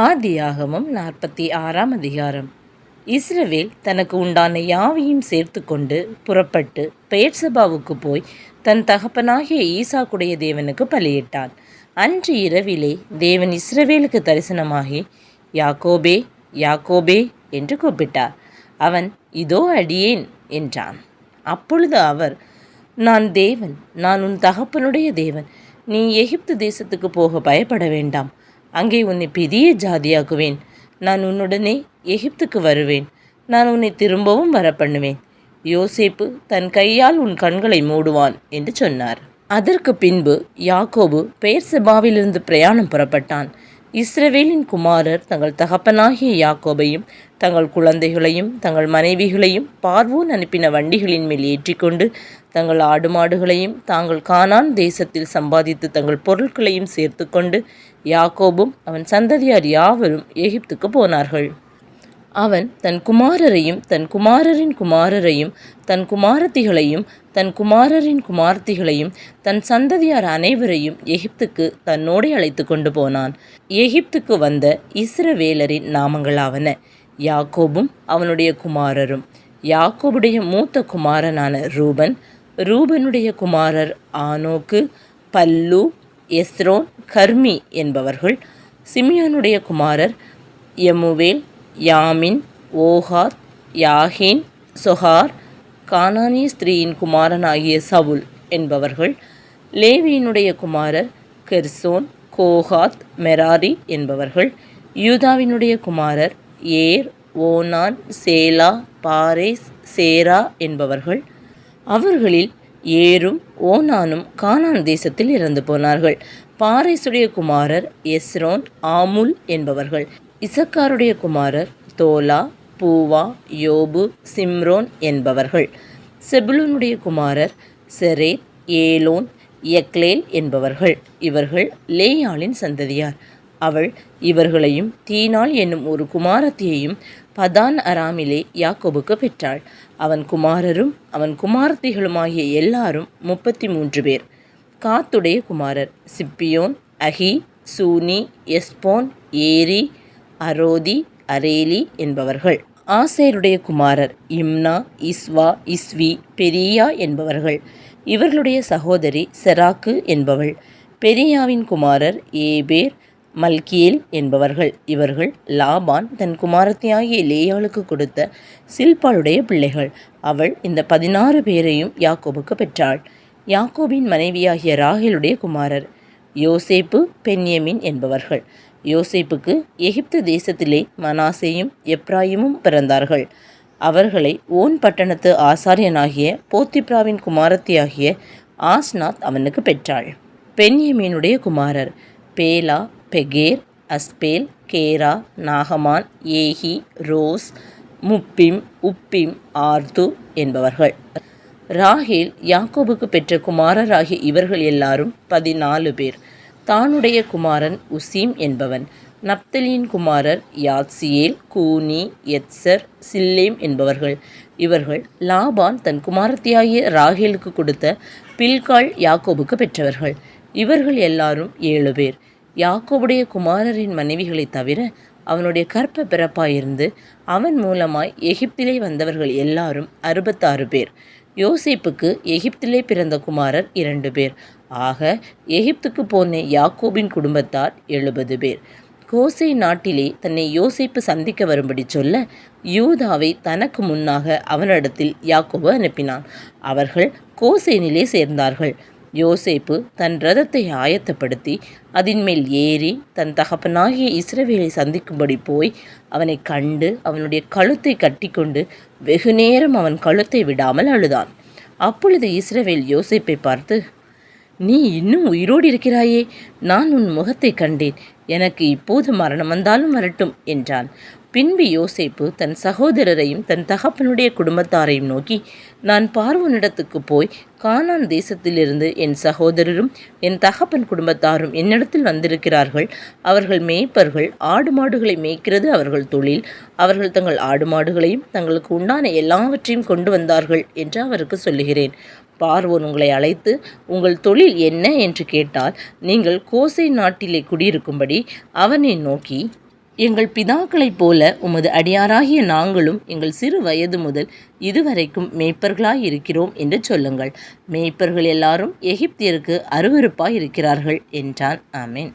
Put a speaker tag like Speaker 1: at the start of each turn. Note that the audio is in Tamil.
Speaker 1: ஆதியாகமம் நாற்பத்தி ஆறாம் அதிகாரம். இஸ்ரவேல் தனக்கு உண்டான யாவையும் சேர்த்து கொண்டு புறப்பட்டு பெயர்சபாவுக்கு போய் தன் தகப்பனாகிய ஈசாக்குடைய தேவனுக்கு பலியிட்டான். அன்று இரவிலே தேவன் இஸ்ரவேலுக்கு தரிசனமாகி யாக்கோபே யாக்கோபே என்று கூப்பிட்டார். அவன் இதோ அடியேன் என்றான். அப்பொழுது அவர் நான் தேவன் நான் உன் தகப்பனுடைய தேவன். நீ எகிப்து தேசத்துக்கு போக பயப்பட வேண்டாம். அங்கே உன்னை பெரிய ஜாதியாக்குவேன். நான் உன்னுடனே எகிப்துக்கு வருவேன். நான் உன்னை திரும்பவும் வர பண்ணுவேன் யோசேப்பு தன் கையால் உன் கண்களை மூடுவான் என்று சொன்னார். அதற்கு பின்பு யாக்கோபு பெயர் செபாவிலிருந்து பிரயாணம் புறப்பட்டான். இஸ்ரவேலின் குமாரர் தங்கள் தகப்பனாகிய யாக்கோபையும் தங்கள் குழந்தைகளையும் தங்கள் மனைவிகளையும் பார்வோன் அனுப்பின வண்டிகளின் மேல் ஏற்றிக்கொண்டு தங்கள் ஆடு மாடுகளையும் தாங்கள் கானான் தேசத்தில் சம்பாதித்து தங்கள் பொருட்களையும் சேர்த்து கொண்டு யாக்கோபும் அவன் சந்ததியார் யாவரும் எகிப்துக்கு போனார்கள். அவன் தன் குமாரரையும் தன் குமாரரின் குமாரரையும் தன் குமாரத்திகளையும் தன் குமாரரின் குமார்த்திகளையும் தன் சந்ததியார் அனைவரையும் எகிப்துக்கு தன்னோடே அழைத்து கொண்டு போனான். எகிப்துக்கு வந்த இஸ்ரவேலரின் நாமங்களாவன. யாக்கோபும் அவனுடைய குமாரரும். யாக்கோபுடைய மூத்த குமாரனான ரூபன். ரூபனுடைய குமாரர் ஆனோக்கு பல்லு எஸ்ரோன் கர்மி என்பவர்கள் சிமியோனுடைய குமாரர் யமுவேல் யாமின் ஓஹாத் யாஹின் சொஹார் கானானிய ஸ்திரீயின் குமாரனாகிய சவுல் என்பவர்கள் லேவியினுடைய குமாரர் கெர்சோன் கோஹாத் மெராரி என்பவர்கள் யூதாவினுடைய குமாரர் ஏர் ஓனான் சேலா பாரேஸ் சேரா என்பவர்கள். அவர்களில் ஏரும் ஓனானும் கானான் தேசத்தில் இறந்து போனார்கள். பாரேசுடைய குமாரர் எஸ்ரோன் ஆமுல் என்பவர்கள். இசக்காருடைய குமாரர் தோலா பூவா யோபு சிம்ரோன் என்பவர்கள். செபுலூனுடைய குமாரர் செரேத் ஏலோன் எக்லேல் என்பவர்கள். இவர்கள் லேயாளின் சந்ததியார். அவள் இவர்களையும் தீனாள் என்னும் ஒரு குமாரத்தியையும் பதான் அராமிலே யாக்கோபுக்கு பெற்றாள். அவன் குமாரரும் அவன் குமாரத்திகளுமாகிய எல்லாரும் முப்பத்தி மூன்று பேர். காத்துடைய குமாரர் சிப்பியோன் அஹி சூனி எஸ்போன் ஏரி அரோதி அரேலி என்பவர்கள். ஆசேருடைய குமாரர் இம்னா இஸ்வா இஸ்வி பெரியா என்பவர்கள். இவர்களுடைய சகோதரி செராக்கு என்பவள். பெரியாவின் குமாரர் ஏபேர் மல்கியேல் என்பவர்கள். இவர்கள் லாபான் தன் குமாரத்தியாகிய லேயாளுக்கு கொடுத்த சில்பாளுடைய பிள்ளைகள். அவள் இந்த பதினாறு பேரையும் யாக்கோபுக்கு பெற்றாள். யாக்கோபின் மனைவியாகிய ராகேலுடைய குமாரர். யோசேப்பு பென்யமின் என்பவர்கள். யோசேப்புக்கு எகிப்து தேசத்திலே மனாசேயும் எப்ராயிமும் பிறந்தார்கள். அவர்களை ஓன் பட்டணத்து ஆசாரியனாகிய போத்திப்ராவின் குமாரத்தியாகிய ஆஸ்நாத் அவனுக்கு பெற்றாள். பென்யமீனுடைய குமாரர். பேலா பெகேர் அஸ்பேல் கேரா நாகமான் ஏஹி ரோஸ் முப்பிம் உப்பிம் ஆர்து என்பவர்கள். ராகேல் யாக்கோபுக்கு பெற்ற குமாரராகிய இவர்கள் எல்லாரும் பதினாலு பேர். தானுடைய குமாரன் உசீம் என்பவன். நப்தலியின் குமாரர் யாத்சியேல் கூனி எத்சர் சில்லேம் என்பவர்கள். இவர்கள் லாபான் தன் குமாரத்தியாகிய ராகேலுக்கு கொடுத்த பில்கால் யாக்கோபுக்கு பெற்றவர்கள். இவர்கள் எல்லாரும் ஏழு பேர். யாக்கோபுடைய குமாரரின் மனைவிகளை தவிர அவனுடைய கற்ப பிறப்பாயிருந்து அவன் மூலமாய் எகிப்திலே வந்தவர்கள் எல்லாரும் அறுபத்தாறு பேர். யோசேப்புக்கு எகிப்திலே பிறந்த குமாரர் இரண்டு பேர். ஆக எகிப்துக்கு போன யாக்கோபின் குடும்பத்தார் எழுபது பேர். கோசை நாட்டிலே தன்னை யோசிப்பு சந்திக்க வரும்படி சொல்ல யூதாவை தனக்கு முன்னாக அவனிடத்தில் யாக்கோபு அனுப்பினான். அவர்கள் கோசைனிலே சேர்ந்தார்கள். யோசேப்பு தன் ரதத்தை ஆயத்தப்படுத்தி அதன் மேல் ஏறி தன் தகப்பனாகிய இஸ்ரவேலை சந்திக்கும்படி போய் அவனை கண்டு அவனுடைய கழுத்தை கட்டிக்கொண்டு வெகு நேரம் அவன் கழுத்தை விடாமல் அழுதான். அப்பொழுது இஸ்ரவேல் யோசேப்பை பார்த்து நீ இன்னும் உயிரோடு இருக்கிறாயே நான் உன் முகத்தை கண்டேன். எனக்கு இப்போது மரணம் வந்தாலும் வரட்டும் என்றான். பின்பு யோசேப்பு தன் சகோதரரையும் தன் தகப்பனுடைய குடும்பத்தாரையும் நோக்கி நான் பார்வனிடத்துக்கு போய் கானான் தேசத்திலிருந்து என் சகோதரரும் என் தகப்பன் குடும்பத்தாரும் என்னிடத்தில் வந்திருக்கிறார்கள். அவர்கள் மேய்ப்பர்கள் ஆடு மாடுகளை மேய்க்கிறது அவர்கள் தொழில். அவர்கள் தங்கள் ஆடு மாடுகளையும் தங்களுக்கு உண்டான எல்லாவற்றையும் கொண்டு வந்தார்கள் என்று அவருக்கு சொல்லுகிறேன். பார்வோன் உங்களை அழைத்து உங்கள் தொழில் என்ன? என்று கேட்டால் நீங்கள் கோசை நாட்டிலே குடியிருக்கும்படி அவனை நோக்கி எங்கள் பிதாக்களைப் போல உமது அடியாராகிய நாங்களும் எங்கள் சிறு வயது முதல் இதுவரைக்கும் மேய்ப்பர்களாய் இருக்கிறோம் என்று சொல்லுங்கள். மேய்ப்பர்கள் எல்லாரும் எகிப்தியருக்கு அருவறுப்பாய் இருக்கிறார்கள் என்றான். ஆமேன்.